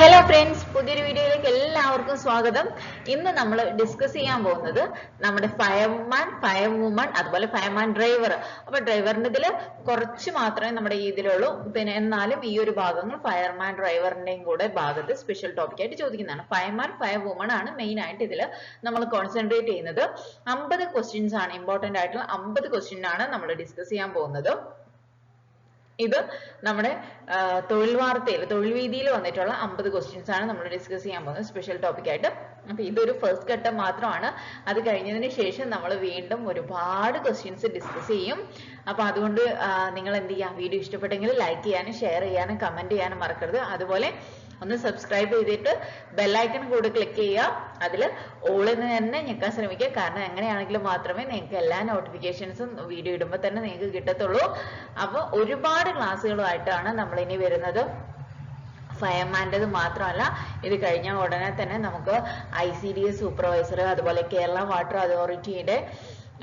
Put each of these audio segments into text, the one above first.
Hello friends പുതിയൊരു വീഡിയോയിലേക്ക് എല്ലാവർക്കും സ്വാഗതം. ഇന്ന് നമ്മൾ ഡിസ്കസ് ചെയ്യാൻ പോകുന്നത് നമ്മുടെ ഫയർമാൻ ഫയർ വുമൺ അതുപോലെ ഫയർമാൻ ഡ്രൈവർ അപ്പൊ ഡ്രൈവറിന്റെ ഇതിൽ കുറച്ച് മാത്രമേ നമ്മുടെ ഇതിലുള്ളൂ പിന്നെ എന്നാലും ഈ ഒരു ഭാഗങ്ങൾ ഫയർമാൻ ഡ്രൈവറിന്റെയും കൂടെ ഭാഗത്ത് സ്പെഷ്യൽ ടോപ്പിക് ആയിട്ട് ചോദിക്കുന്നതാണ്. ഫയർമാൻ ഫയർ വുമൺ ആണ് മെയിൻ ആയിട്ട് ഇതിൽ നമ്മൾ കോൺസെൻട്രേറ്റ് ചെയ്യുന്നത്. അമ്പത് ക്വസ്റ്റ്യൻസ് ആണ് ഇമ്പോർട്ടന്റ് ആയിട്ടുള്ള അമ്പത് ക്വസ്റ്റ്യൻ ആണ് നമ്മൾ ഡിസ്കസ് ചെയ്യാൻ പോകുന്നത്. ഇത് നമ്മുടെ തൊഴിൽ വാർത്തയിൽ തൊഴിൽ വീതിയിൽ വന്നിട്ടുള്ള അമ്പത് ക്വസ്റ്റ്യൻസ് ആണ് നമ്മൾ ഡിസ്കസ് ചെയ്യാൻ പോകുന്നത് സ്പെഷ്യൽ ടോപ്പിക് ആയിട്ട്. അപ്പൊ ഇതൊരു ഫസ്റ്റ് ഘട്ടം മാത്രമാണ്. അത് കഴിഞ്ഞതിന് ശേഷം നമ്മൾ വീണ്ടും ഒരുപാട് ക്വസ്റ്റ്യൻസ് ഡിസ്കസ് ചെയ്യും. അപ്പൊ അതുകൊണ്ട് നിങ്ങൾ എന്ത് ചെയ്യാം? വീഡിയോ ഇഷ്ടപ്പെട്ടെങ്കിൽ ലൈക്ക് ചെയ്യാനും ഷെയർ ചെയ്യാനും കമന്റ് ചെയ്യാനും മറക്കരുത്. അതുപോലെ ഒന്ന് സബ്സ്ക്രൈബ് ചെയ്തിട്ട് ബെല്ലൈക്കൺ കൂടെ ക്ലിക്ക് ചെയ്യുക. അതിൽ ഓളിൽ തന്നെ ഞെക്കാൻ ശ്രമിക്കുക. കാരണം എങ്ങനെയാണെങ്കിലും മാത്രമേ നിങ്ങൾക്ക് എല്ലാ നോട്ടിഫിക്കേഷൻസും വീഡിയോ ഇടുമ്പോൾ തന്നെ നിങ്ങൾക്ക് കിട്ടത്തുള്ളൂ. അപ്പോൾ ഒരുപാട് ക്ലാസ്സുകളുമായിട്ടാണ് നമ്മൾ ഇനി വരുന്നത്. ഫയർമാന്റെത് മാത്രമല്ല ഇത് കഴിഞ്ഞ ഉടനെ തന്നെ നമുക്ക് I C D S supervisor അതുപോലെ കേരള വാട്ടർ അതോറിറ്റിയുടെ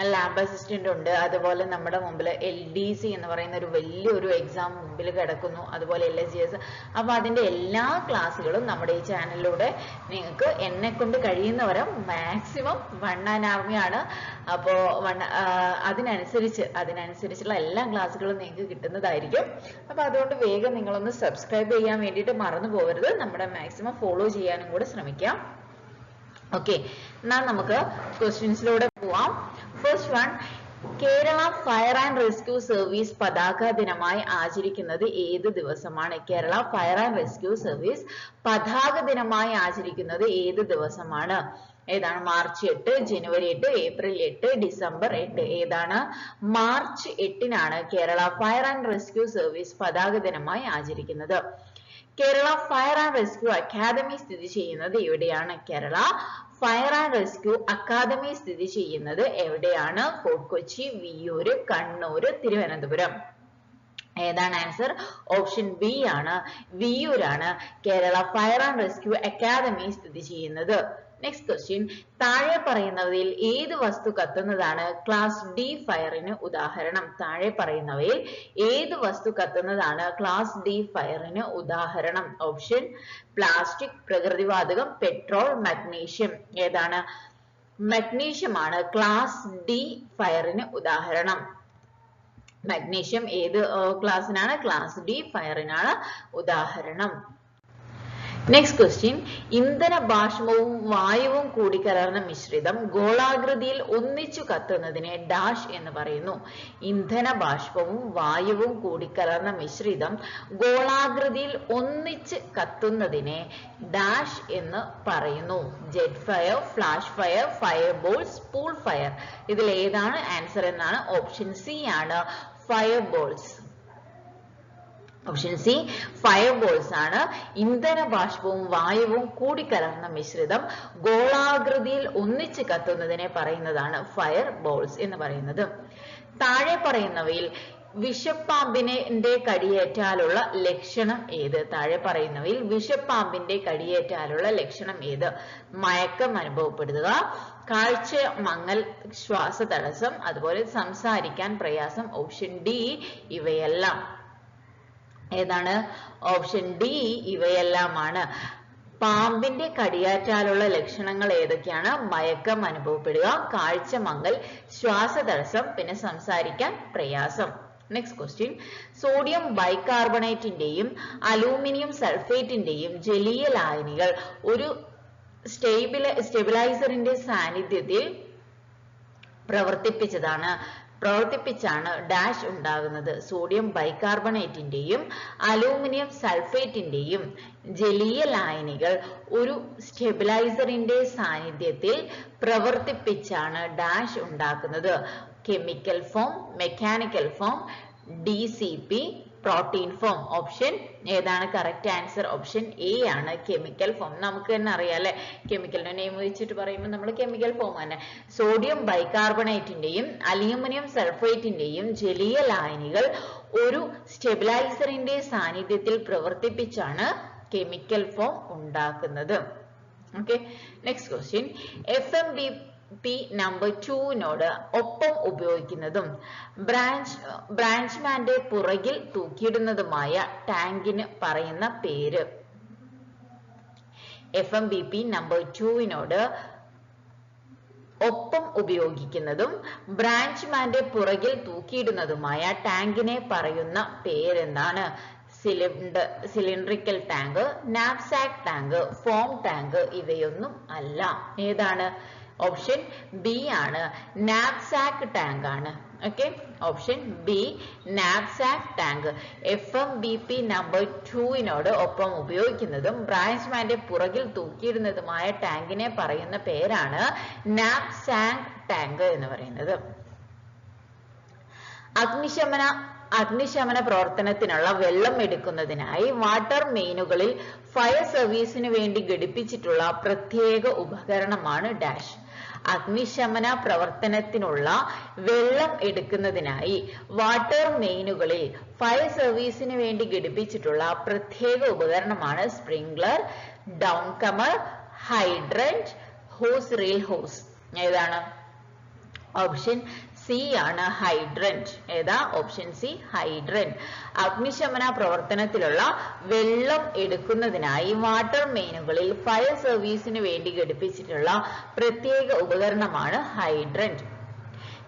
ലാബ് അസിസ്റ്റന്റ് ഉണ്ട്. അതുപോലെ നമ്മുടെ മുമ്പിൽ എൽ ഡി സി എന്ന് പറയുന്ന ഒരു വലിയൊരു എക്സാം മുമ്പിൽ കിടക്കുന്നു. അതുപോലെ എൽ എസ് ജി എസ് അപ്പൊ അതിന്റെ എല്ലാ ക്ലാസ്സുകളും നമ്മുടെ ഈ ചാനലിലൂടെ നിങ്ങൾക്ക് എന്നെ കൊണ്ട് കഴിയുന്നവരെ മാക്സിമം വൺ ആൻഡ് ആർമിയാണ് അപ്പോൾ വൺ അതിനനുസരിച്ച് അതിനനുസരിച്ചുള്ള എല്ലാ ക്ലാസ്സുകളും നിങ്ങൾക്ക് കിട്ടുന്നതായിരിക്കും. അപ്പൊ അതുകൊണ്ട് വേഗം നിങ്ങളൊന്ന് സബ്സ്ക്രൈബ് ചെയ്യാൻ വേണ്ടിയിട്ട് മറന്നു പോകരുത്. നമ്മുടെ മാക്സിമം ഫോളോ ചെയ്യാനും കൂടെ ശ്രമിക്കാം. ഓക്കെ എന്നാൽ നമുക്ക് ക്വസ്റ്റ്യൻസിലൂടെ പോവാം. First one Kerala fire and rescue service പതാക ദിനമായി ആചരിക്കുന്നത് ഏത് ദിവസമാണ്? Kerala fire and rescue service പതാക ദിനമായി ആചരിക്കുന്നത് ഏത് ദിവസമാണ്? ഏതാണ്? മാർച്ച് എട്ട് ജനുവരി എട്ട് ഏപ്രിൽ എട്ട് ഡിസംബർ എട്ട്. ഏതാണ്? മാർച്ച് എട്ടിനാണ് Kerala fire and rescue service പതാക ദിനമായി ആചരിക്കുന്നത്. Kerala fire and rescue academy സ്ഥിതി ചെയ്യുന്നത് എവിടെയാണ്? Kerala fire and rescue academy സ്ഥിതി ചെയ്യുന്നത് എവിടെയാണ്? ഫോർട്ട് കൊച്ചി വിയൂര് കണ്ണൂര് തിരുവനന്തപുരം. ഏതാണ് ആൻസർ ഓപ്ഷൻ ബി ആണ്. വിയൂരാണ് Kerala fire and rescue academy സ്ഥിതി ചെയ്യുന്നത്. നെക്സ്റ്റ് ക്വസ്റ്റ്യൻ താഴെ പറയുന്നവയിൽ ഏത് വസ്തു കത്തുന്നതാണ്? ക്ലാസ് ഡി ഫയറിന് ഉദാഹരണം. താഴെ പറയുന്നവയിൽ ഏത് വസ്തു കത്തുന്നതാണ്? ക്ലാസ് ഡി ഫയറിന് ഉദാഹരണം. ഓപ്ഷൻ പ്ലാസ്റ്റിക് പ്രകൃതിവാതകം പെട്രോൾ മഗ്നീഷ്യം ഏതാണ്? മഗ്നീഷ്യമാണ് ക്ലാസ് ഡി ഫയറിന് ഉദാഹരണം. മഗ്നീഷ്യം ഏത് ക്ലാസ്സിനാണ് ക്ലാസ് ഡി ഫയറിനാണ് ഉദാഹരണം. നെക്സ്റ്റ് ക്വസ്റ്റ്യൻ ഇന്ധന ബാഷ്പവും വായുവും കൂടി കലർന്ന മിശ്രിതം ഗോളാകൃതിയിൽ ഒന്നിച്ചു കത്തുന്നതിനെ ഡാഷ് എന്ന് പറയുന്നു. ഇന്ധന ബാഷ്പവും വായുവും കൂടി കലർന്ന മിശ്രിതം ഗോളാകൃതിയിൽ ഒന്നിച്ച് കത്തുന്നതിനെ ഡാഷ് എന്ന് പറയുന്നു. Jet fire flash fire fire ball pool fire ഇതിൽ ഏതാണ് ആൻസർ എന്നാണ് ഓപ്ഷൻ സി ആണ്. Fire balls option C fire balls ആണ്. ഇന്ധന ബാഷ്പവും വായുവും കൂടിക്കലർന്ന മിശ്രിതം ഗോളാകൃതിയിൽ ഒന്നിച്ച് കത്തുന്നതിനെ പറയുന്നതാണ് ഫയർ ബോൾസ് എന്ന് പറയുന്നത്. താഴെ പറയുന്നവയിൽ വിഷപ്പാമ്പിന്റെ കടിയേറ്റാലുള്ള ലക്ഷണം ഏത്? താഴെ പറയുന്നവയിൽ വിഷപ്പാമ്പിന്റെ കടിയേറ്റാലുള്ള ലക്ഷണം ഏത്? മയക്കം അനുഭവപ്പെടുക കാഴ്ച മങ്ങൽ ശ്വാസ തടസ്സം അതുപോലെ സംസാരിക്കാൻ പ്രയാസം ഓപ്ഷൻ ഡി ഇവയെല്ലാം. ഏതാണ്? ഓപ്ഷൻ ഡി ഇവയെല്ലാമാണ്. പാമ്പിന്റെ കടിയാറ്റാലുള്ള ലക്ഷണങ്ങൾ ഏതൊക്കെയാണ്? മയക്കം അനുഭവപ്പെടുക കാഴ്ച മങ്ങൽ ശ്വാസതടസ്സം പിന്നെ സംസാരിക്കാൻ പ്രയാസം. നെക്സ്റ്റ് ക്വസ്റ്റ്യൻ സോഡിയം ബൈകാർബണേറ്റിന്റെയും അലൂമിനിയം സൾഫേറ്റിന്റെയും ജലീയ ലായനികൾ ഒരു സ്റ്റേബില സ്റ്റെബിലൈസറിന്റെ സാന്നിധ്യത്തിൽ പ്രവർത്തിപ്പിച്ചതാണ്. പ്രവർത്തിപ്പിച്ചാണ് ഡാഷ് ഉണ്ടാകുന്നത്. സോഡിയം ബൈകാർബണേറ്റിന്റെയും അലൂമിനിയം സൾഫേറ്റിന്റെയും ജലീയ ലായനികൾ ഒരു സ്റ്റെബിലൈസറിന്റെ സാന്നിധ്യത്തിൽ പ്രവർത്തിപ്പിച്ചാണ് ഡാഷ് ഉണ്ടാക്കുന്നത്. Chemical foam mechanical foam D protein foam option ഏതാണ് കറക്റ്റ് ആൻസർ ഓപ്ഷൻ എ ആണ്. കെമിക്കൽ ഫോം നമുക്ക് തന്നെ അറിയാം അല്ലെ? കെമിക്കലിന്റെ നെയിം വെച്ചിട്ട് പറയുമ്പോൾ നമ്മൾ കെമിക്കൽ ഫോം തന്നെ. സോഡിയം ബൈകാർബണേറ്റിന്റെയും അലൂമിനിയം സൾഫേറ്റിന്റെയും ജലീയ ലായനികൾ ഒരു സ്റ്റെബിലൈസറിന്റെ സാന്നിധ്യത്തിൽ പ്രവർത്തിപ്പിച്ചാണ് കെമിക്കൽ ഫോം ഉണ്ടാക്കുന്നത്. Question F M B P number ടുവിനോട് ഒപ്പം ഉപയോഗിക്കുന്നതും ബ്രാഞ്ച് ബ്രാഞ്ച്മാന്റെ പുറകിൽ തൂക്കിയിടുന്നതുമായ ടാങ്കിന് പറയുന്ന പേര്. F M B P number ടുവിനോട് ഒപ്പം ഉപയോഗിക്കുന്നതും ബ്രാഞ്ച്മാന്റെ പുറകിൽ തൂക്കിയിടുന്നതുമായ ടാങ്കിനെ പറയുന്ന പേരെന്താണ്? Cylinder cylindrical tank knapsack tank foam tank ഇവയൊന്നും അല്ല. ഏതാണ്? ഓപ്ഷൻ ബി ആണ്. നാപ്സാക്ക് ടാങ്ക് ആണ്. Okay option B knapsack tank F M B P number ടുവിനോട് ഒപ്പം ഉപയോഗിക്കുന്നതും ബ്രാഞ്ച് മാന്റെ പുറകിൽ തൂക്കിയിടുന്നതുമായ ടാങ്കിനെ പറയുന്ന പേരാണ് നാപ്സാങ്ക് ടാങ്ക് എന്ന് പറയുന്നത്. അഗ്നിശമന അഗ്നിശമന പ്രവർത്തനത്തിനുള്ള വെള്ളം എടുക്കുന്നതിനായി വാട്ടർ മെയിനുകളിൽ ഫയർ സർവീസിന് വേണ്ടി ഘടിപ്പിച്ചിട്ടുള്ള പ്രത്യേക ഉപകരണമാണ് ഡാഷ് അഗ്നിശമന പ്രവർത്തനത്തിനുള്ള വെള്ളം എടുക്കുന്നതിനായി വാട്ടർ മെയിനുകളിൽ ഫയർ സർവീസിന് വേണ്ടി ഘടിപ്പിച്ചിട്ടുള്ള പ്രത്യേക ഉപകരണമാണ് sprinkler downcomer hydrant hose reel hose. ഏതാണ്? ഓപ്ഷൻ സി ആണ് ഹൈഡ്രന്റ് ഏതാ? ഓപ്ഷൻ സി ഹൈഡ്രന്റ് അഗ്നിശമന പ്രവർത്തനത്തിലുള്ള വെള്ളം എടുക്കുന്നതിനായി വാട്ടർ മെയിനുകളിൽ ഫയർ സർവീസിന് വേണ്ടി ഘടിപ്പിച്ചിട്ടുള്ള പ്രത്യേക ഉപകരണമാണ് hydrant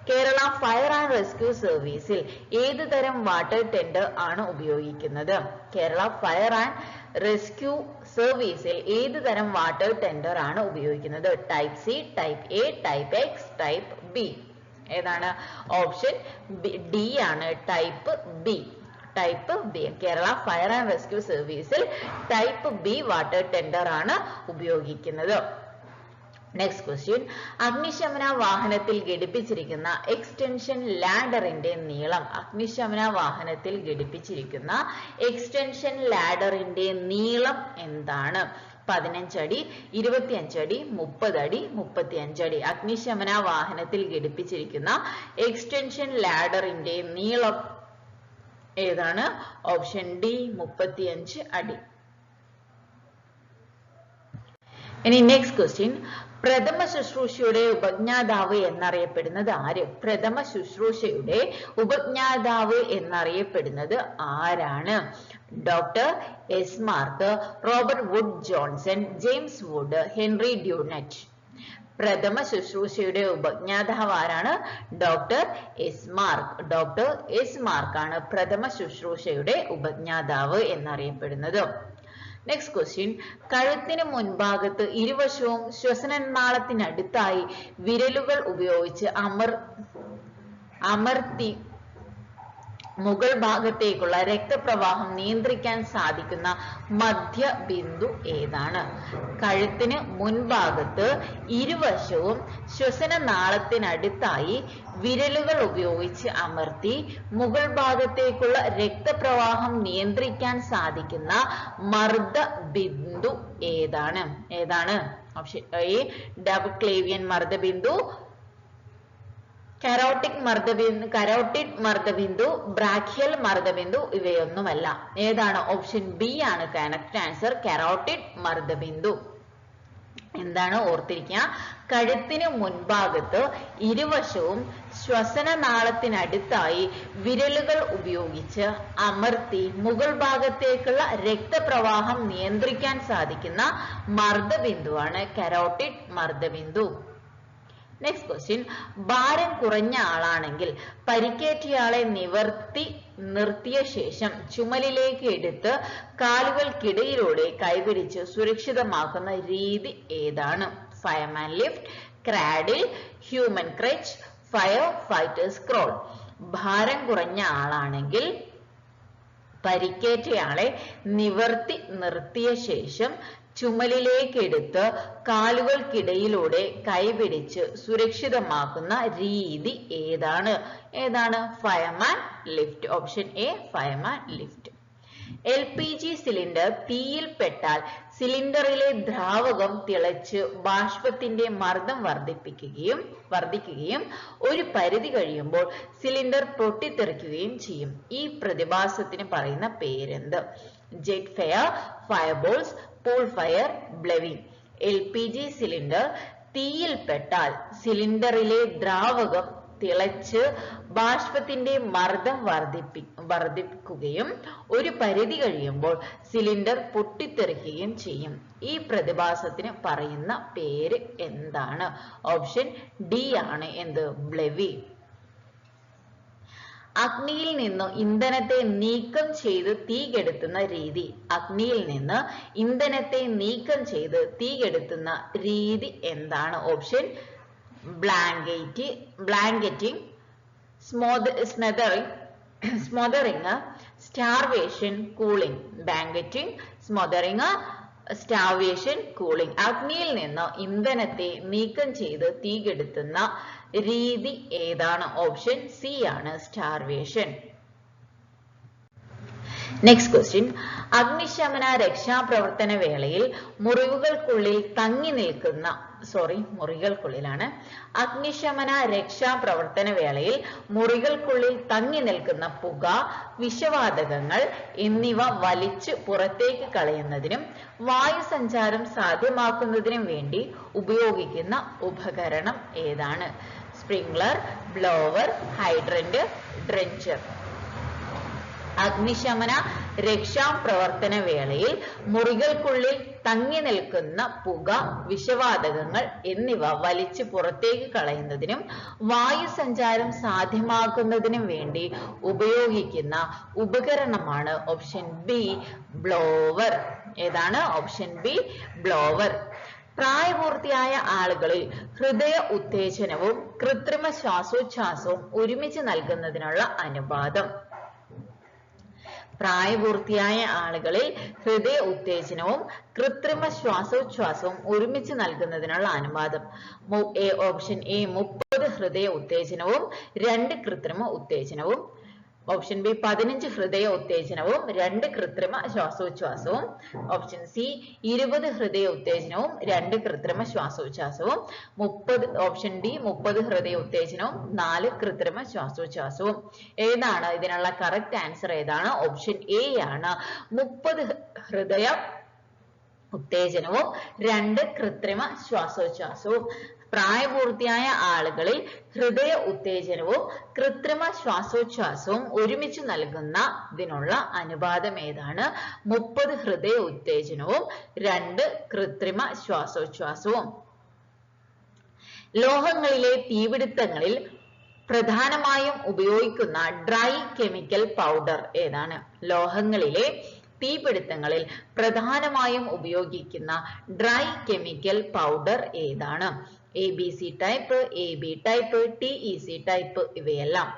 Kerala fire and rescue സർവീസിൽ ഏത് തരം വാട്ടർ ടെൻഡർ ആണ് ഉപയോഗിക്കുന്നത്? കേരള ഫയർ ആൻഡ് റെസ്ക്യൂ സർവീസിൽ ഏത് തരം വാട്ടർ ടെൻഡർ ആണ് ഉപയോഗിക്കുന്നത്? Type C type A type X type B ഏതാണ്? ഓപ്ഷൻ ഡി ആണ്. Type B type B Kerala fire and rescue സർവീസിൽ ടൈപ്പ് ബി വാട്ടർ ടെൻഡർ ആണ് ഉപയോഗിക്കുന്നത്. നെക്സ്റ്റ് ക്വസ്റ്റ്യൻ അഗ്നിശമന വാഹനത്തിൽ ഘടിപ്പിച്ചിരിക്കുന്ന എക്സ്റ്റൻഷൻ ലാഡറിന്റെ നീളം. അഗ്നിശമന വാഹനത്തിൽ ഘടിപ്പിച്ചിരിക്കുന്ന എക്സ്റ്റൻഷൻ ലാഡറിന്റെ നീളം എന്താണ്? പതിനഞ്ചടി ഇരുപത്തിയഞ്ചടി മുപ്പതടി മുപ്പത്തിയഞ്ചടി. അഗ്നിശമന വാഹനത്തിൽ ഘടിപ്പിച്ചിരിക്കുന്ന എക്സ്റ്റൻഷൻ ലാഡറിന്റെ നീളം ഏതാണ്? ഓപ്ഷൻ ഡി മുപ്പത്തിയഞ്ച് അടി. ഇനി നെക്സ്റ്റ് ക്വസ്റ്റ്യൻ പ്രഥമ ശുശ്രൂഷയുടെ ഉപജ്ഞാതാവ് എന്നറിയപ്പെടുന്നത് ആര്? പ്രഥമ ശുശ്രൂഷയുടെ ഉപജ്ഞാതാവ് എന്നറിയപ്പെടുന്നത് ആരാണ്? Doctor Esmarch Robert Wood Johnson James Wood Henry Dunant. പ്രഥമ ശുശ്രൂഷയുടെ ഉപജ്ഞാതാവ് ആരാണ്? Doctor Esmarch. ഡോക്ടർ എസ് മാർക്കാണ് പ്രഥമ ശുശ്രൂഷയുടെ ഉപജ്ഞാതാവ് എന്നറിയപ്പെടുന്നത്. നെക്സ്റ്റ് ക്വസ്റ്റ്യൻ കഴുത്തിന് മുൻഭാഗത്ത് ഇരുവശവും ശ്വസനനാളത്തിനടുത്തായി വിരലുകൾ ഉപയോഗിച്ച് അമർ അമർത്തി മുകൾ ഭാഗത്തേക്കുള്ള രക്തപ്രവാഹം നിയന്ത്രിക്കാൻ സാധിക്കുന്ന മധ്യബിന്ദു ഏതാണ്? കഴുത്തിന് മുൻഭാഗത്ത് ഇരുവശവും ശ്വസന നാളത്തിനടുത്തായി വിരലുകൾ ഉപയോഗിച്ച് അമർത്തി മുകൾ ഭാഗത്തേക്കുള്ള രക്തപ്രവാഹം നിയന്ത്രിക്കാൻ സാധിക്കുന്ന മർദ്ദ ബിന്ദു ഏതാണ്? ഏതാണ്? ഓപ്ഷൻ എ ഡബ് ക്ലേവിയൻ മർദ്ദബിന്ദു കരോട്ടിക് മർദ്ദബിന്ദു കരോട്ടിഡ് മർദ്ദബിന്ദു ബ്രാഖിയൽ മർദ്ദബിന്ദു ഇവയൊന്നുമല്ല. ഏതാണ് ഓപ്ഷൻ ബി ആണ് കറക്റ്റ് ആൻസർ. കരോട്ടിഡ് മർദ്ദബിന്ദു. എന്താണ് ഓർത്തിരിക്കുക? കഴുത്തിന് മുൻഭാഗത്ത് ഇരുവശവും ശ്വസന നാളത്തിനടുത്തായി വിരലുകൾ ഉപയോഗിച്ച് അമർത്തി മുകൾ ഭാഗത്തേക്കുള്ള രക്തപ്രവാഹം നിയന്ത്രിക്കാൻ സാധിക്കുന്ന മർദ്ദബിന്ദുവാണ് കരോട്ടിഡ് മർദ്ദബിന്ദു. നെക്സ്റ്റ് ക്വസ്റ്റ്യൻ ഭാരം കുറഞ്ഞ ആളാണെങ്കിൽ പരിക്കേറ്റയാളെ നിവർത്തി നിർത്തിയ ശേഷം ചുമലിലേക്ക് എടുത്ത് കാലുകൾക്കിടയിലൂടെ കൈപിടിച്ച് സുരക്ഷിതമാക്കുന്ന രീതി ഏതാണ്? Fireman lift cradle human crutch fire fighters crawl ഭാരം കുറഞ്ഞ ആളാണെങ്കിൽ പരിക്കേറ്റയാളെ നിവർത്തി നിർത്തിയ ശേഷം ചുമലിലേക്കെടുത്ത് കാലുകൾക്കിടയിലൂടെ കൈപിടിച്ച് സുരക്ഷിതമാക്കുന്ന രീതി ഏതാണ്? ഏതാണ്? Fireman lift option A fireman lift L P G cylinder തീയിൽ പെട്ടാൽ സിലിണ്ടറിലെ ദ്രാവകം തിളച്ച് ബാഷ്പത്തിന്റെ മർദ്ദം വർദ്ധിപ്പിക്കുകയും വർദ്ധിക്കുകയും ഒരു പരിധി കഴിയുമ്പോൾ സിലിണ്ടർ പൊട്ടിത്തെറിക്കുകയും ചെയ്യും. ഈ പ്രതിഭാസത്തിന് പറയുന്ന പേരെന്ത്? Jet fire fireballs pool fire BLEVE L P G cylinder തീയിൽപ്പെട്ടാൽ സിലിണ്ടറിലെ ദ്രാവകം തിളച്ച് ബാഷ്പത്തിന്റെ മർദ്ദം വർദ്ധിപ്പി വർദ്ധിക്കുകയും ഒരു പരിധി കഴിയുമ്പോൾ സിലിണ്ടർ പൊട്ടിത്തെറിക്കുകയും ചെയ്യും. ഈ പ്രതിഭാസത്തിന് പറയുന്ന പേര് എന്താണ്? ഓപ്ഷൻ ഡി ആണ് എന്ത്? ബ്ലെവി അഗ്നിയിൽ നിന്ന് ഇന്ധനത്തെ നീക്കം ചെയ്ത് തീ കെടുത്തുന്ന രീതി. അഗ്നിയിൽ നിന്ന് ഇന്ധനത്തെ നീക്കം ചെയ്ത് തീ കെടുത്തുന്ന രീതി എന്താണ്? Option blanket blanketing smothering smothering starvation cooling blanketing smothering starvation cooling അഗ്നിയിൽ നിന്ന് ഇന്ധനത്തെ നീക്കം ചെയ്ത് തീ കെടുത്തുന്ന രീതി ഏതാണ്? ഓപ്ഷൻ സി ആണ്. സ്റ്റാർവേഷൻ നെക്സ്റ്റ് ക്വസ്റ്റ്യൻ അഗ്നിശമന രക്ഷാപ്രവർത്തന വേളയിൽ മുറിവുകൾക്കുള്ളിൽ തങ്ങി നിൽക്കുന്ന സോറി മുറികൾക്കുള്ളിലാണ്. അഗ്നിശമന രക്ഷാപ്രവർത്തന വേളയിൽ മുറികൾക്കുള്ളിൽ തങ്ങി നിൽക്കുന്ന പുക വിഷവാതകങ്ങൾ എന്നിവ വലിച്ചു പുറത്തേക്ക് കളയുന്നതിനും വായു സഞ്ചാരം സാധ്യമാക്കുന്നതിനും വേണ്ടി ഉപയോഗിക്കുന്ന ഉപകരണം ഏതാണ്? സ്പ്രിംഗ്ലർ ബ്ലോവർ ഹൈഡ്രന്റ് ഡ്രെഞ്ചർ അഗ്നിശമന രക്ഷാ പ്രവർത്തന വേളയിൽ മുറികൾക്കുള്ളിൽ തങ്ങി നിൽക്കുന്ന പുക വിഷവാതകങ്ങൾ എന്നിവ വലിച്ചു പുറത്തേക്ക് കളയുന്നതിനും വായുസഞ്ചാരം സാധ്യമാക്കുന്നതിനും വേണ്ടി ഉപയോഗിക്കുന്ന ഉപകരണമാണ് ഓപ്ഷൻ ബി ബ്ലോവർ. ഏതാണ്? Option B blower. പ്രായപൂർത്തിയായ ആളുകളിൽ ഹൃദയ ഉത്തേജനവും കൃത്രിമ ശ്വാസോച്ഛ്വാസവും ഒരുമിച്ച് നൽകുന്നതിനുള്ള അനുപാതം. പ്രായപൂർത്തിയായ ആളുകളിൽ ഹൃദയ ഉത്തേജനവും കൃത്രിമ ശ്വാസോച്ഛ്വാസവും ഒരുമിച്ച് നൽകുന്നതിനുള്ള അനുവാദം. ഓപ്ഷൻ എ മുപ്പത് ഹൃദയ ഉത്തേജനവും രണ്ട് കൃത്രിമ ഉത്തേജനവും ഓപ്ഷൻ ബി പതിനഞ്ച് ഹൃദയ ഉത്തേജനവും രണ്ട് കൃത്രിമ ശ്വാസോച്ഛ്വാസവും. ഓപ്ഷൻ സി ഇരുപത് ഹൃദയ ഉത്തേജനവും രണ്ട് കൃത്രിമ ശ്വാസോച്ഛ്വാസവും. മുപ്പത് ഓപ്ഷൻ ഡി മുപ്പത് ഹൃദയ ഉത്തേജനവും നാല് കൃത്രിമ ശ്വാസോച്ഛ്വാസവും. ഏതാണ് ഇതിനുള്ള കറക്റ്റ് ആൻസർ ഏതാണ്? ഓപ്ഷൻ എ ആണ്. മുപ്പത് ഹൃദയ ഉത്തേജനവും രണ്ട് കൃത്രിമ ശ്വാസോച്ഛ്വാസവും. പ്രായപൂർത്തിയായ ആളുകളിൽ ഹൃദയ ഉത്തേജനവും കൃത്രിമ ശ്വാസോച്ഛ്വാസവും ഒരുമിച്ച് നൽകുന്ന ഇതിനുള്ള അനുപാതം ഏതാണ്? മുപ്പത് ഹൃദയ ഉത്തേജനവും രണ്ട് കൃത്രിമ ശ്വാസോച്ഛ്വാസവും. ലോഹങ്ങളിലെ തീപിടുത്തങ്ങളിൽ പ്രധാനമായും ഉപയോഗിക്കുന്ന ഡ്രൈ കെമിക്കൽ പൗഡർ ഏതാണ്? ലോഹങ്ങളിലെ തീപിടുത്തങ്ങളിൽ പ്രധാനമായും ഉപയോഗിക്കുന്ന ഡ്രൈ കെമിക്കൽ പൗഡർ ഏതാണ്? A B C type A B type T E C type ഇവയെല്ലാം.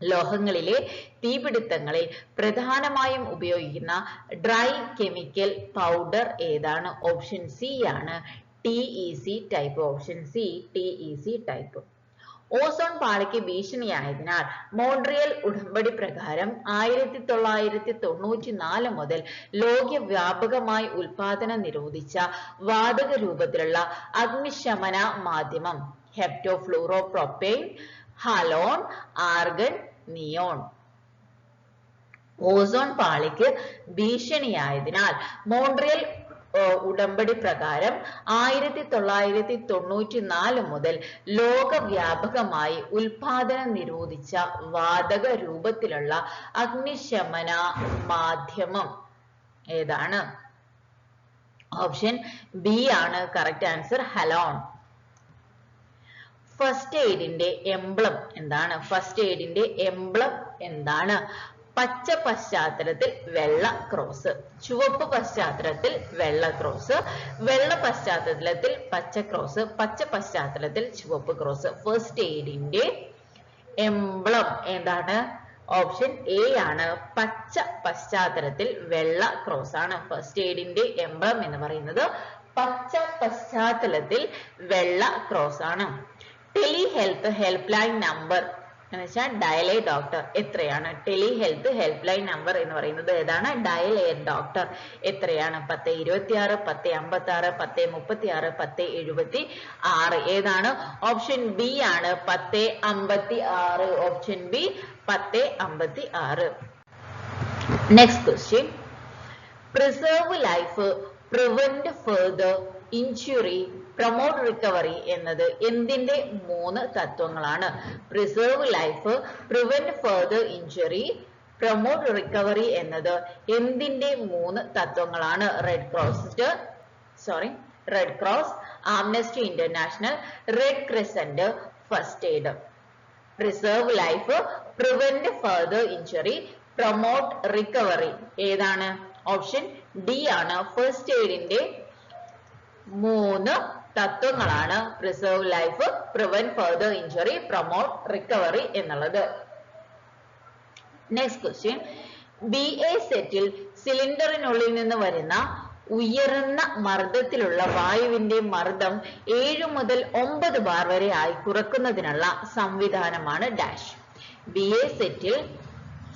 ലോഹങ്ങളിലെ തീപിടുത്തങ്ങളിൽ പ്രധാനമായും ഉപയോഗിക്കുന്ന ഡ്രൈ കെമിക്കൽ പൗഡർ ഏതാണ്? ഓപ്ഷൻ സി ആണ്. T E C type option C T E C type ozone പാളിക്ക് ഭീഷണിയായതിനാൽ മോൺട്രിയൽ ഉടമ്പടി പ്രകാരം ആയിരത്തി തൊള്ളായിരത്തി തൊണ്ണൂറ്റി നാല് മുതൽ ലോകവ്യാപകമായി ഉൽപാദനം നിരോധിച്ച വാതക രൂപത്തിലുള്ള അഗ്നിശമന മാധ്യമം heptafluoropropane halon argon neon. Ozone പാളിക്ക് ഭീഷണിയായതിനാൽ മോൺട്രിയൽ ഉടമ്പടി പ്രകാരം ആയിരത്തി തൊള്ളായിരത്തി തൊണ്ണൂറ്റി നാല് മുതൽ ലോകവ്യാപകമായി ഉൽപാദനം നിരോധിച്ച വാതക രൂപത്തിലുള്ള അഗ്നിശമന മാധ്യമം. ഏതാണ്? ഓപ്ഷൻ ബി ആണ്. Correct answer halon. ഫസ്റ്റ് എയ്ഡിന്റെ എംബ്ലം എന്താണ്? ഫസ്റ്റ് എയ്ഡിന്റെ എംബ്ലം എന്താണ്? പച്ച പശ്ചാത്തലത്തിൽ വെള്ള ക്രോസ് ചുവപ്പ് പശ്ചാത്തലത്തിൽ വെള്ള ക്രോസ് വെള്ള പശ്ചാത്തലത്തിൽ പച്ച ക്രോസ് പച്ച പശ്ചാത്തലത്തിൽ ചുവപ്പ് ക്രോസ്. ഫസ്റ്റ് എയ്ഡിന്റെ എംബ്ലം എന്താണ്? ഓപ്ഷൻ എ ആണ്. പച്ച പശ്ചാത്തലത്തിൽ വെള്ള ക്രോസ് ആണ്. ഫസ്റ്റ് എയ്ഡിന്റെ എംബ്ലം എന്ന് പറയുന്നത് പച്ച പശ്ചാത്തലത്തിൽ വെള്ള ക്രോസ് ആണ്. Tele health help line number എന്ന് വെച്ചാൽ ഡയൽ എ ഡോക്ടർ എത്രയാണ്? Tele health help line number എന്ന് പറയുന്നത് ഏതാണ്? ഡയൽ എ ഡോക്ടർ എത്രയാണ്? പത്ത് ഇരുപത്തി ആറ് പത്ത് അമ്പത്തി ആറ് പത്ത് മുപ്പത്തി ആറ് പത്ത് എഴുപത്തി ആറ് ഏതാണ്? ഓപ്ഷൻ ബി ആണ് പത്ത് അമ്പത്തി ആറ് ഓപ്ഷൻ ബി പത്ത് അമ്പത്തി ആറ് next question preserve life prevent further injury promote recovery എന്നത് എന്തിന്റെ മൂന്ന് തത്വങ്ങളാണ്. Preserve life prevent further injury promote recovery എന്നത് എന്തിന്റെ മൂന്ന് തത്വങ്ങളാണ്. Red cross sorry red cross amnesty international red crescent first aid preserve life prevent further injury promote recovery ഏതാണ്? Option D ആണ്. First എയ്ഡിന്റെ മൂന്ന് തത്വങ്ങളാണ്. Preserve life prevent further injury promote recovery എന്നുള്ളത്. Next question B A സെറ്റിൽ സിലിണ്ടറിനുള്ളിൽ നിന്ന് വരുന്ന ഉയർന്ന മർദ്ദത്തിലുള്ള വായുവിന്റെ മർദ്ദം ഏഴു മുതൽ ഒമ്പത് ബാർ വരെ ആയി കുറക്കുന്നതിനുള്ള സംവിധാനമാണ് ഡാഷ്. ബി എ സെറ്റിൽ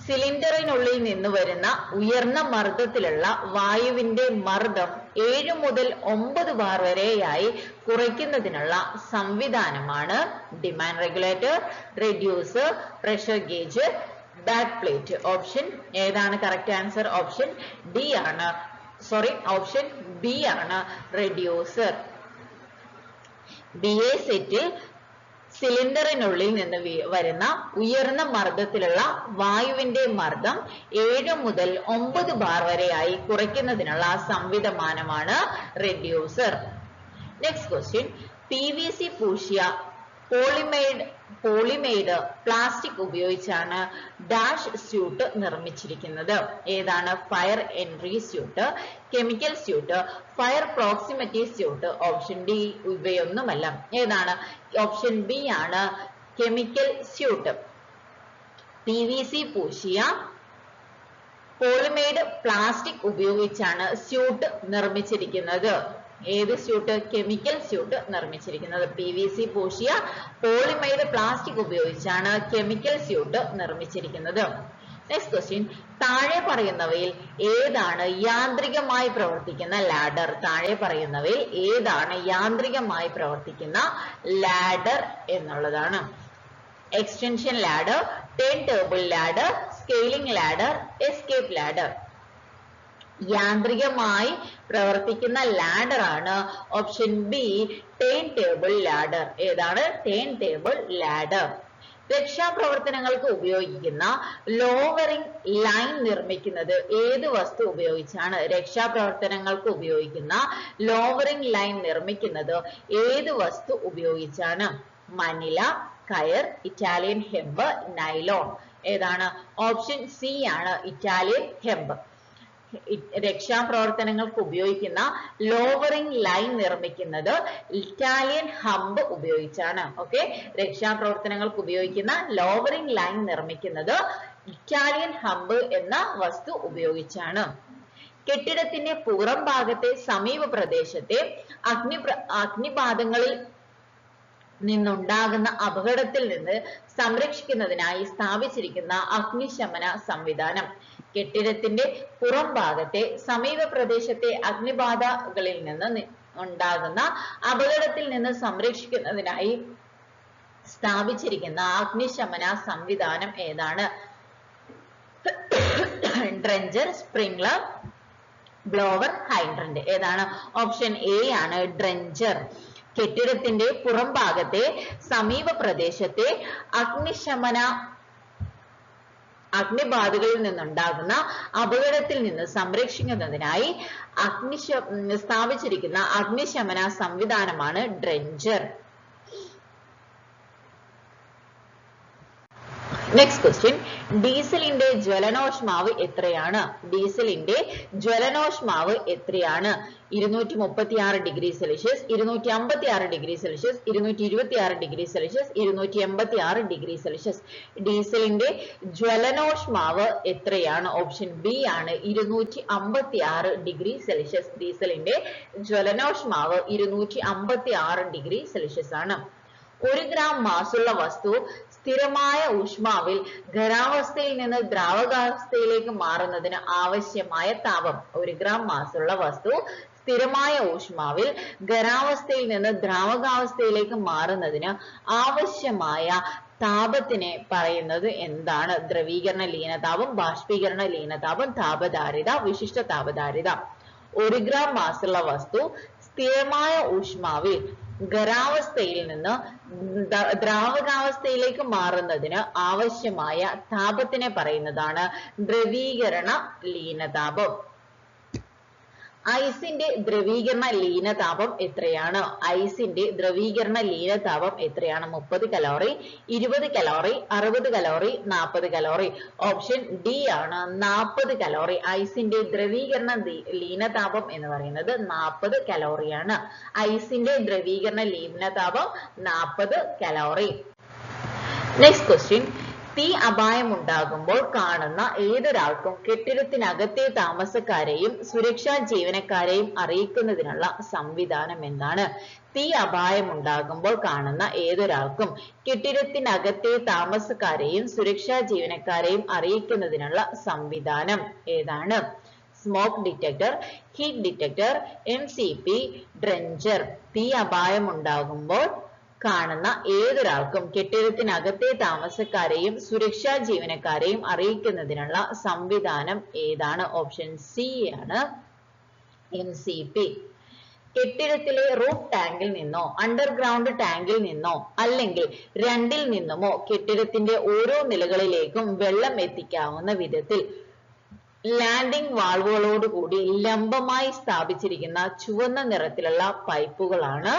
സിലിണ്ടറിനുള്ളിൽ നിന്ന് വരുന്ന ഉയർന്ന മർദ്ദത്തിലുള്ള വായുവിന്റെ മർദ്ദം ഏഴു മുതൽ ഒമ്പത് ബാർ വരെയായി കുറയ്ക്കുന്നതിനുള്ള സംവിധാനമാണ് demand regulator reducer pressure gauge back plate option ഏതാണ് കറക്റ്റ് ആൻസർ ഓപ്ഷൻ ഡി ആണ്. സോറി ഓപ്ഷൻ ബി ആണ്. റെഡ്യൂസർ ബി എ സെറ്റിൽ സിലിണ്ടറിനുള്ളിൽ നിന്ന് വരുന്ന ഉയർന്ന മർദ്ദത്തിലുള്ള വായുവിന്റെ മർദ്ദം ഏഴ് മുതൽ ഒമ്പത് ബാർ വരെയായി കുറയ്ക്കുന്നതിനുള്ള സംവിധാനമാണ് reducer next question P V C പൂശിയ പോളിമൈഡ് പോളിമൈഡ് പ്ലാസ്റ്റിക് ഉപയോഗിച്ചാണ് ഡാഷ് സ്യൂട്ട് നിർമ്മിച്ചിരിക്കുന്നത്. ഏതാണ്? Fire entry suit chemical suit fire proximity suit option D ഇവയൊന്നുമല്ല. ഏതാണ്? ഓപ്ഷൻ ബി ആണ് chemical suit. P V C പൂശിയ. പോളിമൈഡ് പ്ലാസ്റ്റിക് ഉപയോഗിച്ചാണ് സ്യൂട്ട് നിർമ്മിച്ചിരിക്കുന്നത്. ഏത് സ്യൂട്ട് കെമിക്കൽ സ്യൂട്ട് നിർമ്മിച്ചിരിക്കുന്നത്. പി വി സി പൂശിയ പോളിമൈഡ് പ്ലാസ്റ്റിക് ഉപയോഗിച്ചാണ് കെമിക്കൽ സ്യൂട്ട് നിർമ്മിച്ചിരിക്കുന്നത്. നെക്സ്റ്റ് ക്വസ്റ്റ്യൻ താഴെ പറയുന്നവയിൽ ഏതാണ് യാന്ത്രികമായി പ്രവർത്തിക്കുന്ന ലാഡർ താഴെ പറയുന്നവയിൽ ഏതാണ് യാന്ത്രികമായി പ്രവർത്തിക്കുന്ന ലാഡർ എന്നുള്ളതാണ്. Extension ladder turntable ladder scaling ladder escape ladder യാന്ത്രികമായി പ്രവർത്തിക്കുന്ന ലാഡർ ആണ്. Option B turntable ladder ഏതാണ്? ടേൺ ടേബിൾ ലാഡർ രക്ഷാപ്രവർത്തനങ്ങൾക്ക് ഉപയോഗിക്കുന്ന ലോവറിംഗ് ലൈൻ നിർമ്മിക്കുന്നത് ഏത് വസ്തു ഉപയോഗിച്ചാണ്? രക്ഷാപ്രവർത്തനങ്ങൾക്ക് ഉപയോഗിക്കുന്ന ലോവറിംഗ് ലൈൻ നിർമ്മിക്കുന്നത് ഏത് വസ്തു ഉപയോഗിച്ചാണ്? മനില കയർ ഇറ്റാലിയൻ ഹെമ്പ് നൈലോൺ ഏതാണ്? ഓപ്ഷൻ സി ആണ് ഇറ്റാലിയൻ ഹെമ്പ് രക്ഷാപ്രവർത്തനങ്ങൾക്ക് ഉപയോഗിക്കുന്ന ലോവറിംഗ് ലൈൻ നിർമ്മിക്കുന്നത് ഇറ്റാലിയൻ ഹമ്പ് ഉപയോഗിച്ചാണ്. ഓക്കെ രക്ഷാപ്രവർത്തനങ്ങൾക്ക് ഉപയോഗിക്കുന്ന ലോവറിംഗ് ലൈൻ നിർമ്മിക്കുന്നത് ഇറ്റാലിയൻ ഹമ്പ് എന്ന വസ്തു ഉപയോഗിച്ചാണ്. കെട്ടിടത്തിന്റെ പുറം ഭാഗത്തെ സമീപ പ്രദേശത്തെ അഗ്നി അഗ്നിപാതങ്ങളിൽ നിന്നുണ്ടാകുന്ന അപകടത്തിൽ നിന്ന് സംരക്ഷിക്കുന്നതിനായി സ്ഥാപിച്ചിരിക്കുന്ന അഗ്നിശമന സംവിധാനം. കെട്ടിടത്തിന്റെ പുറം ഭാഗത്തെ സമീപ പ്രദേശത്തെ അഗ്നിബാധകളിൽ നിന്ന് ഉണ്ടാകുന്ന അപകടത്തിൽ നിന്ന് സംരക്ഷിക്കുന്നതിനായി സ്ഥാപിച്ചിരിക്കുന്ന അഗ്നിശമന സംവിധാനം ഏതാണ്? Drencher sprinkler blower hydrant. ഏതാണ്? ഓപ്ഷൻ എ ആണ് ഡ്രഞ്ചർ. കെട്ടിടത്തിന്റെ പുറം ഭാഗത്തെ സമീപ പ്രദേശത്തെ അഗ്നിശമന അഗ്നിബാധകളിൽ നിന്നുണ്ടാകുന്ന അപകടത്തിൽ നിന്ന് സംരക്ഷിക്കുന്നതിനായി അഗ്നിശ സ്ഥാപിച്ചിരിക്കുന്ന അഗ്നിശമന സംവിധാനമാണ് ഡ്രഞ്ചർ. നെക്സ്റ്റ് ക്വസ്റ്റ്യൻ ഡീസലിന്റെ ജ്വലനോഷ്മാവ് എത്രയാണ്? ഡീസലിന്റെ ജ്വലനോഷ്മാവ് എത്രയാണ്? ഇരുന്നൂറ്റി മുപ്പത്തി ആറ് ഡിഗ്രി സെൽഷ്യസ് ഇരുന്നൂറ്റി അമ്പത്തി ആറ് ഡിഗ്രി സെൽഷ്യസ് ഇരുന്നൂറ്റി ഇരുപത്തി ആറ് ഡിഗ്രി സെൽഷ്യസ് ഇരുന്നൂറ്റി എൺപത്തി ആറ് ഡിഗ്രി സെൽഷ്യസ്. ഡീസലിന്റെ ജ്വലനോഷ്മാവ് എത്രയാണ്? ഓപ്ഷൻ ബി ആണ് ഇരുന്നൂറ്റി അമ്പത്തി ആറ് ഡിഗ്രി സെൽഷ്യസ്. ഡീസലിന്റെ ജ്വലനോഷ്മാവ് ഇരുന്നൂറ്റി അമ്പത്തി ആറ് ഡിഗ്രി സെൽഷ്യസ് ആണ്. ഒരു ഗ്രാം മാസുള്ള വസ്തു സ്ഥിരമായ ഊഷ്മാവിൽ ഖരാവസ്ഥയിൽ നിന്ന് ദ്രാവകാവസ്ഥയിലേക്ക് മാറുന്നതിന് ആവശ്യമായ താപം ഒരു ഗ്രാം മാസുള്ള വസ്തു സ്ഥിരമായ ഊഷ്മാവിൽ ഖരാവസ്ഥയിൽ നിന്ന് ദ്രാവകാവസ്ഥയിലേക്ക് മാറുന്നതിന് ആവശ്യമായ താപത്തിനെ പറയുന്നത് എന്താണ്? ദ്രവീകരണ ലീനതാപം ബാഷ്പീകരണ ലീനതാപം താപധാരിത വിശിഷ്ട താപധാരിത. ഒരു ഗ്രാം മാസുള്ള വസ്തു സ്ഥിരമായ ഊഷ്മാവിൽ ഖരാവസ്ഥയിൽ നിന്ന് ദ്ര- ദ്രാവകാവസ്ഥയിലേക്ക് മാറുന്നതിന് ആവശ്യമായ താപത്തിനെ പറയുന്നതാണ് ദ്രവീകരണ ലീനതാപം. ഐസിന്റെ ദ്രവീകരണ ലീനതാപം എത്രയാണ്? ഐസിന്റെ ദ്രവീകരണ ലീനതാപം എത്രയാണ്? മുപ്പത് കലോറി ഇരുപത് കലോറി അറുപത് കലോറി നാൽപ്പത് കലോറി. ഓപ്ഷൻ ഡി ആണ്. നാൽപ്പത് കലോറി. ഐസിന്റെ ദ്രവീകരണ ലീന ലീനതാപം എന്ന് പറയുന്നത് നാൽപ്പത് കലോറിയാണ്. ഐസിന്റെ ദ്രവീകരണ ലീനതാപം നാൽപ്പത് കലോറി. നെക്സ്റ്റ് ക്വസ്റ്റ്യൻ തീ അപായമുണ്ടാകുമ്പോൾ കാണുന്ന ഏതൊരാൾക്കും കെട്ടിടത്തിനകത്തെ താമസക്കാരെയും സുരക്ഷാ ജീവനക്കാരെയും അറിയിക്കുന്നതിനുള്ള സംവിധാനം എന്താണ്? തീ അപായമുണ്ടാകുമ്പോൾ കാണുന്ന ഏതൊരാൾക്കും കെട്ടിടത്തിനകത്തെ താമസക്കാരെയും സുരക്ഷാ ജീവനക്കാരെയും അറിയിക്കുന്നതിനുള്ള സംവിധാനം ഏതാണ്? Smoke detector heat detector M C P തീ അപായമുണ്ടാകുമ്പോൾ കാണുന്ന ഏതൊരാൾക്കും കെട്ടിടത്തിനകത്തെ താമസക്കാരെയും സുരക്ഷാ ജീവനക്കാരെയും അറിയിക്കുന്നതിനുള്ള സംവിധാനം ഏതാണ്? ഓപ്ഷൻ സി ആണ്. എം സി പി കെട്ടിടത്തിലെ റൂഫ് ടാങ്കിൽ നിന്നോ അണ്ടർഗ്രൗണ്ട് ടാങ്കിൽ നിന്നോ അല്ലെങ്കിൽ രണ്ടിൽ നിന്നുമോ കെട്ടിടത്തിന്റെ ഓരോ നിലകളിലേക്കും വെള്ളം എത്തിക്കാവുന്ന വിധത്തിൽ ലാൻഡിംഗ് വാൾവുകളോടുകൂടി ലംബമായി സ്ഥാപിച്ചിരിക്കുന്ന ചുവന്ന നിറത്തിലുള്ള പൈപ്പുകളാണ്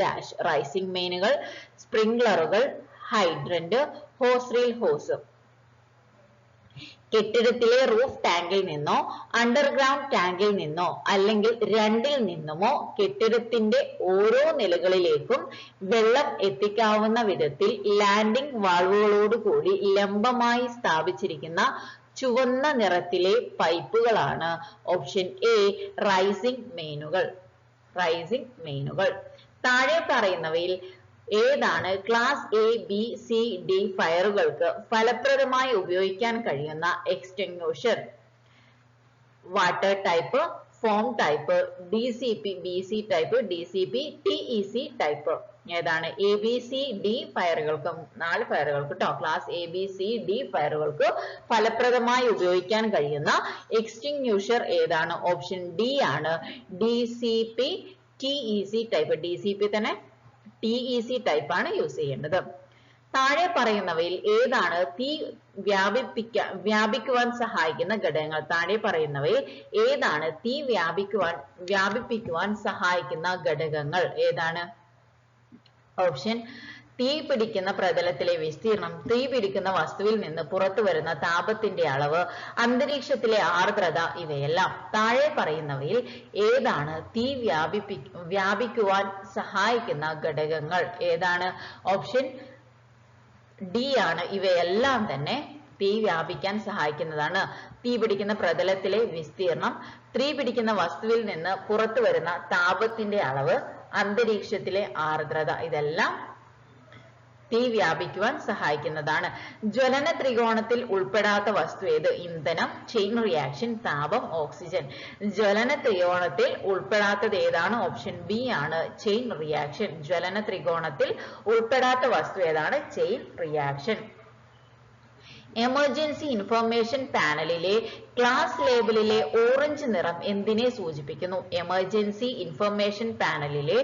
ഡാഷ് റൈസിംഗ് മെയിനുകൾ സ്പ്രിംഗ്ലറുകൾ ഹൈഡ്രന്റ് ഹോസ് റീൽ ഹോസ് കെട്ടിടത്തിലെ റൂഫ് ടാങ്കിൽ നിന്നോ അണ്ടർഗ്രൗണ്ട് ടാങ്കിൽ നിന്നോ അല്ലെങ്കിൽ രണ്ടിൽ നിന്നുമോ കെട്ടിടത്തിന്റെ ഓരോ നിലകളിലേക്കും വെള്ളം എത്തിക്കാവുന്ന വിധത്തിൽ ലാൻഡിംഗ് വാൾവുകളോടുകൂടി ലംബമായി സ്ഥാപിച്ചിരിക്കുന്ന ചുവന്ന നിറത്തിലെ പൈപ്പുകളാണ്. ഓപ്ഷൻ എ റൈസിംഗ് മെയിനുകൾ റൈസിംഗ് മെയിനുകൾ താഴെ പറയുന്നവയിൽ ഏതാണ് class A B C D ഫയറുകൾക്ക് ഫലപ്രദമായി ഉപയോഗിക്കാൻ കഴിയുന്ന extinguisher water type foam type D C P B C type D C P T C type ഏതാണ്? എ ബി സി ഡി ഫയറുകൾക്ക് നാല് ഫയറുകൾക്ക് കേട്ടോ class A B C D ഫയറുകൾക്ക് ഫലപ്രദമായി ഉപയോഗിക്കാൻ കഴിയുന്ന എക്സ്റ്റിങ്യൂഷർ ഏതാണ്? ഓപ്ഷൻ ഡി ആണ്. D C P T type D C P തന്നെ ടി ടൈപ്പ് ആണ് യൂസ് ചെയ്യേണ്ടത്. താഴെ പറയുന്നവയിൽ ഏതാണ് തീ വ്യാപിപ്പിക്കാൻ വ്യാപിക്കുവാൻ സഹായിക്കുന്ന ഘടകങ്ങൾ? താഴെ പറയുന്നവയിൽ ഏതാണ് തീ വ്യാപിക്കുവാൻ വ്യാപിപ്പിക്കുവാൻ സഹായിക്കുന്ന ഘടകങ്ങൾ? ഏതാണ്? ഓപ്ഷൻ തീ പിടിക്കുന്ന പ്രതലത്തിലെ വിസ്തീർണം തീ പിടിക്കുന്ന വസ്തുവിൽ നിന്ന് പുറത്തു വരുന്ന താപത്തിന്റെ അളവ് അന്തരീക്ഷത്തിലെ ആർദ്രത ഇവയെല്ലാം താഴെ പറയുന്നവയിൽ ഏതാണ് തീ വ്യാപിപ്പി വ്യാപിക്കുവാൻ സഹായിക്കുന്ന ഘടകങ്ങൾ? ഏതാണ്? ഓപ്ഷൻ ഡി ആണ്. ഇവയെല്ലാം തന്നെ തീ വ്യാപിക്കാൻ സഹായിക്കുന്നതാണ്. തീ പിടിക്കുന്ന പ്രതലത്തിലെ വിസ്തീർണം തീ പിടിക്കുന്ന വസ്തുവിൽ നിന്ന് പുറത്തു വരുന്ന താപത്തിന്റെ അളവ് അന്തരീക്ഷത്തിലെ ആർദ്രത ഇതെല്ലാം തീ വ്യാപിക്കുവാൻ സഹായിക്കുന്നതാണ്. ജ്വലന ത്രികോണത്തിൽ ഉൾപ്പെടാത്ത വസ്തു ഏത്? ഇന്ധനം ചെയിൻ റിയാക്ഷൻ താപം ഓക്സിജൻ ജ്വലന ത്രികോണത്തിൽ ഉൾപ്പെടാത്തത് ഏതാണ്? ഓപ്ഷൻ ബി ആണ്. ചെയിൻ റിയാക്ഷൻ ജ്വലന ത്രികോണത്തിൽ ഉൾപ്പെടാത്ത വസ്തു ഏതാണ്? ചെയിൻ റിയാക്ഷൻ എമർജൻസി ഇൻഫർമേഷൻ പാനലിലെ ക്ലാസ് ലേബലിലെ ഓറഞ്ച് നിറം എന്തിനെ സൂചിപ്പിക്കുന്നു? എമർജൻസി ഇൻഫർമേഷൻ പാനലിലെ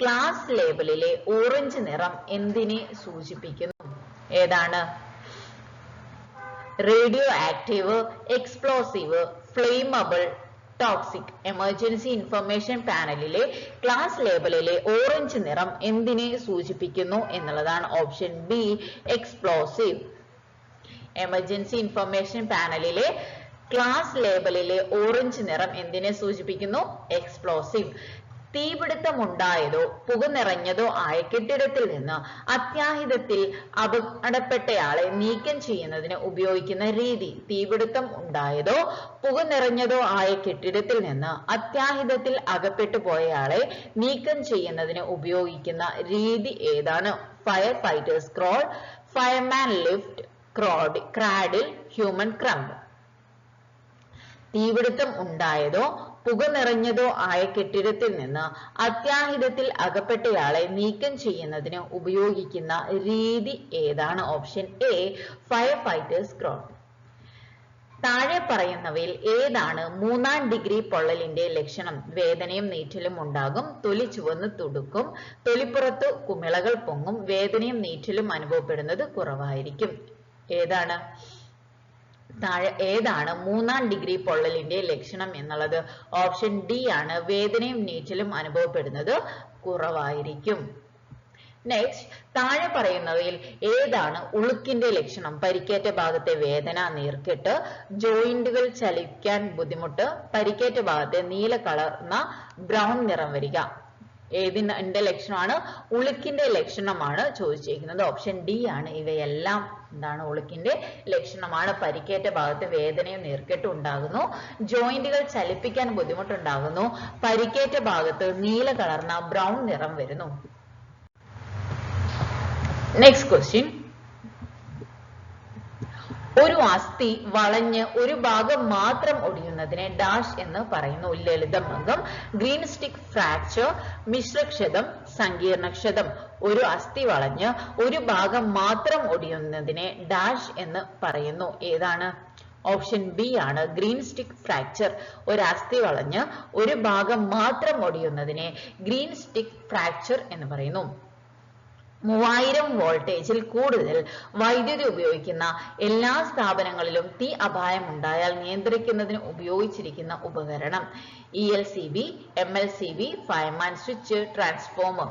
ക്ലാസ് ലേബലിലെ ഓറഞ്ച് നിറം എന്തിനെ സൂചിപ്പിക്കുന്നു? ഏതാണ്? Radioactive explosive flammable toxic emergency information പാനലിലെ class ലേബലിലെ ഓറഞ്ച് നിറം എന്തിനെ സൂചിപ്പിക്കുന്നു എന്നുള്ളതാണ് option B explosive emergency information പാനലിലെ class ലേബലിലെ ഓറഞ്ച് നിറം എന്തിനെ സൂചിപ്പിക്കുന്നു? എക്സ്പ്ലോസീവ് തീപിടുത്തം ഉണ്ടായതോ പുക നിറഞ്ഞതോ ആയ കെട്ടിടത്തിൽ നിന്ന് അത്യാഹിതത്തിൽ അപകടപ്പെട്ടയാളെ നീക്കം ചെയ്യുന്നതിന് ഉപയോഗിക്കുന്ന രീതി തീപിടുത്തം ഉണ്ടായതോ പുക നിറഞ്ഞതോ ആയ കെട്ടിടത്തിൽ നിന്ന് അത്യാഹിതത്തിൽ അകപ്പെട്ടു പോയയാളെ നീക്കം ചെയ്യുന്നതിന് ഉപയോഗിക്കുന്ന രീതി ഏതാണ്? Fire fighters crawl fireman lift crowd cradle human crumb തീപിടുത്തം ഉണ്ടായതോ പുക നിറഞ്ഞതോ ആയ കെട്ടിടത്തിൽ നിന്ന് അത്യാഹിതത്തിൽ അകപ്പെട്ടയാളെ നീക്കം ചെയ്യുന്നതിന് ഉപയോഗിക്കുന്ന രീതി ഏതാണ്? Option A fire fighters crowd താഴെ പറയുന്നവയിൽ ഏതാണ് മൂന്നാം ഡിഗ്രി പൊള്ളലിന്റെ ലക്ഷണം? വേദനയും നീറ്റലും ഉണ്ടാകും തൊലി ചുവന്ന് തുടുക്കും തൊലിപ്പുറത്ത് കുമിളകൾ പൊങ്ങും വേദനയും നീറ്റലും അനുഭവപ്പെടുന്നത് കുറവായിരിക്കും. ഏതാണ്? താഴെ ഏതാണ് മൂന്നാം ഡിഗ്രി പൊള്ളലിന്റെ ലക്ഷണം എന്നുള്ളത്? ഓപ്ഷൻ ഡി ആണ്. വേദനയും നീറ്റലും അനുഭവപ്പെടുന്നത് കുറവായിരിക്കും. നെക്സ്റ്റ് താഴെ പറയുന്നവയിൽ ഏതാണ് ഉളുക്കിന്റെ ലക്ഷണം? പരിക്കേറ്റ ഭാഗത്തെ വേദന നീർക്കെട്ട് ജോയിന്റുകൾ ചലിക്കാൻ ബുദ്ധിമുട്ട് പരിക്കേറ്റ ഭാഗത്തെ നീല കളർന്ന ബ്രൗൺ നിറം വരിക. ഏതിന്റെ ലക്ഷണമാണ്? ഉളുക്കിന്റെ ലക്ഷണമാണ് ചോദിച്ചിരിക്കുന്നത്. ഓപ്ഷൻ ഡി ആണ്. ഇവയെല്ലാം എന്താണ്? ഉളുക്കിന്റെ ലക്ഷണമാണ്. പരിക്കേറ്റ ഭാഗത്ത് വേദനയും നീർക്കെട്ടും ഉണ്ടാകുന്നു. ജോയിന്റുകൾ ചലിപ്പിക്കാൻ ബുദ്ധിമുട്ടുണ്ടാകുന്നു. പരിക്കേറ്റ ഭാഗത്ത് നീല കളർന്ന ബ്രൗൺ നിറം വരുന്നു. നെക്സ്റ്റ് ക്വസ്റ്റ്യൻ ഒരു അസ്ഥി വളഞ്ഞ് ഒരു ഭാഗം മാത്രം ഒടിയുന്നതിനെ ഡാഷ് എന്ന് പറയുന്നു. ലളിതമംഗം ഗ്രീൻ സ്റ്റിക് ഫ്രാക്ചർ മിശ്രക്ഷതം സങ്കീർണക്ഷതം. ഒരു അസ്ഥി വളഞ്ഞ് ഒരു ഭാഗം മാത്രം ഒടിയുന്നതിനെ ഡാഷ് എന്ന് പറയുന്നു. ഏതാണ്? ഓപ്ഷൻ ബി ആണ് ഗ്രീൻ സ്റ്റിക് ഫ്രാക്ചർ. ഒരു അസ്ഥി വളഞ്ഞ് ഒരു ഭാഗം മാത്രം ഒടിയുന്നതിനെ ഗ്രീൻ സ്റ്റിക് ഫ്രാക്ചർ എന്ന് പറയുന്നു. മൂവായിരം വോൾട്ടേജിൽ കൂടുതൽ വൈദ്യുതി ഉപയോഗിക്കുന്ന എല്ലാ സ്ഥാപനങ്ങളിലും തീ അപായം ഉണ്ടായാൽ നിയന്ത്രിക്കുന്നതിന് ഉപയോഗിച്ചിരിക്കുന്ന ഉപകരണം. E L C B M L C B fireman switch transformer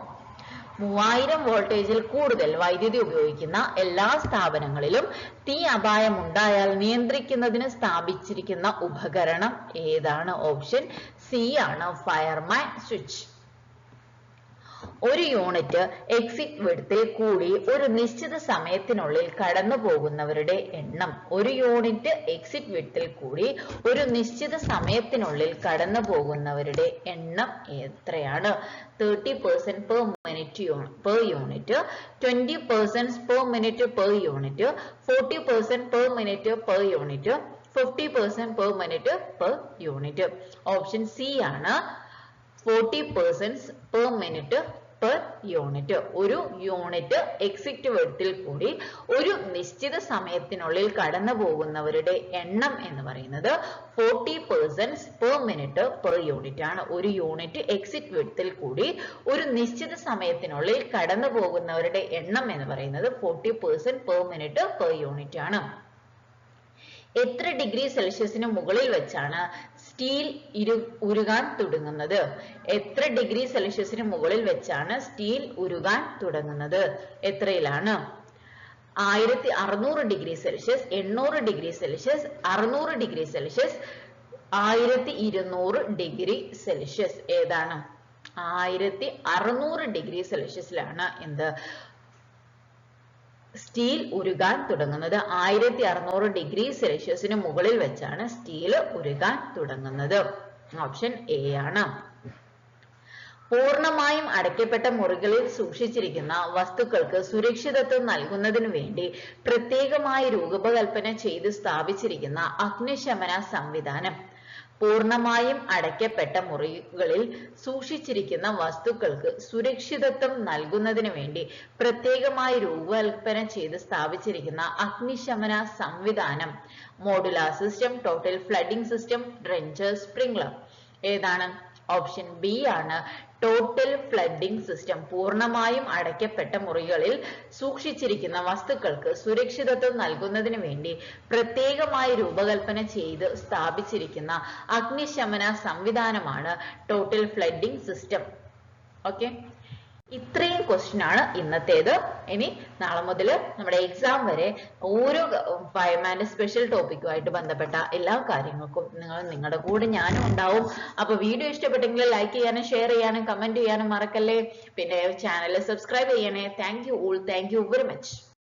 മൂവായിരം വോൾട്ടേജിൽ കൂടുതൽ വൈദ്യുതി ഉപയോഗിക്കുന്ന എല്ലാ സ്ഥാപനങ്ങളിലും തീ അപായം ഉണ്ടായാൽ നിയന്ത്രിക്കുന്നതിന് സ്ഥാപിച്ചിരിക്കുന്ന ഉപകരണം ഏതാണ്? ഓപ്ഷൻ സി ആണ് ഫയർമാൻ സ്വിച്ച് ഒരു യൂണിറ്റ് എക്സിറ്റ് വിടത്തിൽ കൂടി ഒരു നിശ്ചിത സമയത്തിനുള്ളിൽ കടന്നു പോകുന്നവരുടെ എണ്ണം. ഒരു യൂണിറ്റ് എക്സിറ്റ് വിടത്തിൽ കൂടി ഒരു നിശ്ചിത സമയത്തിനുള്ളിൽ കടന്നു പോകുന്നവരുടെ എണ്ണം എത്രയാണ്? Thirty percent per minute per unit twenty percent per minute per unit forty percent per minute per unit fifty percent per minute per unit option C ആണ് forty percent per minute per unit ഒരു unit exit വെട്ടിൽ കൂടി ഒരു നിശ്ചിത സമയത്തിനുള്ളിൽ കടന്നു പോകുന്നവരുടെ എണ്ണം എന്ന് പറയുന്നത് forty percent per minute per unit ആണ്. ഒരു യൂണിറ്റ് എക്സിറ്റ് വെട്ടിൽ കൂടി ഒരു നിശ്ചിത സമയത്തിനുള്ളിൽ കടന്നു പോകുന്നവരുടെ എണ്ണം എന്ന് പറയുന്നത് forty percent per minute per unit ആണ്. എത്ര ഡിഗ്രി സെൽഷ്യസിന് മുകളിൽ വെച്ചാണ് സ്റ്റീൽ ഇരു ഉരുകാൻ തുടങ്ങുന്നത്? എത്ര ഡിഗ്രി സെൽഷ്യസിന് മുകളിൽ വെച്ചാണ് സ്റ്റീൽ ഉരുകാൻ തുടങ്ങുന്നത്? എത്രയിലാണ്? ആയിരത്തി അറുന്നൂറ് ഡിഗ്രി സെൽഷ്യസ് എണ്ണൂറ് ഡിഗ്രി സെൽഷ്യസ് അറുന്നൂറ് ഡിഗ്രി സെൽഷ്യസ് ആയിരത്തി ഇരുന്നൂറ് ഡിഗ്രി സെൽഷ്യസ്. ഏതാണ്? ആയിരത്തി അറുന്നൂറ് ഡിഗ്രി സെൽഷ്യസിലാണ് എന്ത്? സ്റ്റീൽ ഉരുകാൻ തുടങ്ങുന്നത്. ആയിരത്തി അറുന്നൂറ് ഡിഗ്രി സെൽഷ്യസിന് മുകളിൽ വെച്ചാണ് സ്റ്റീൽ ഉരുകാൻ തുടങ്ങുന്നത്. ഓപ്ഷൻ എ ആണ്. പൂർണമായും അടയ്ക്കപ്പെട്ട മുറികളിൽ സൂക്ഷിച്ചിരിക്കുന്ന വസ്തുക്കൾക്ക് സുരക്ഷിതത്വം നൽകുന്നതിനു വേണ്ടി പ്രത്യേകമായി രൂപകൽപ്പന ചെയ്ത് സ്ഥാപിച്ചിരിക്കുന്ന അഗ്നിശമന സംവിധാനം. പൂർണമായും അടയ്ക്കപ്പെട്ട മുറികളിൽ സൂക്ഷിച്ചിരിക്കുന്ന വസ്തുക്കൾക്ക് സുരക്ഷിതത്വം നൽകുന്നതിന് വേണ്ടി പ്രത്യേകമായി രൂപകൽപ്പന ചെയ്ത് സ്ഥാപിച്ചിരിക്കുന്ന അഗ്നിശമന സംവിധാനം. Modular system total flooding system drencher sprinkler ഏതാണ്? ഓപ്ഷൻ ബി ആണ് ടോട്ടൽ ഫ്ലഡിംഗ് സിസ്റ്റം പൂർണമായും അടയ്ക്കപ്പെട്ട മുറികളിൽ സൂക്ഷിച്ചിരിക്കുന്ന വസ്തുക്കൾക്ക് സുരക്ഷിതത്വം നൽകുന്നതിന് വേണ്ടി പ്രത്യേകമായി രൂപകൽപ്പന ചെയ്ത് സ്ഥാപിച്ചിരിക്കുന്ന അഗ്നിശമന സംവിധാനമാണ് ടോട്ടൽ ഫ്ലഡിംഗ് സിസ്റ്റം ഓക്കെ ഇത്രയും ക്വസ്റ്റ്യൻ ആണ് ഇന്നത്തേത്. ഇനി നാളെ മുതൽ നമ്മുടെ എക്സാം വരെ ഓരോ ഫയർമാന്റെ സ്പെഷ്യൽ ടോപ്പിക്കുമായിട്ട് ബന്ധപ്പെട്ട എല്ലാ കാര്യങ്ങൾക്കും നിങ്ങൾ നിങ്ങളുടെ കൂടെ ഞാനും ഉണ്ടാവും. അപ്പൊ വീഡിയോ ഇഷ്ടപ്പെട്ടെങ്കിൽ ലൈക്ക് ചെയ്യാനും ഷെയർ ചെയ്യാനും കമന്റ് ചെയ്യാനും മറക്കല്ലേ. പിന്നെ ചാനൽ സബ്സ്ക്രൈബ് ചെയ്യണേ. Thank you all thank you very much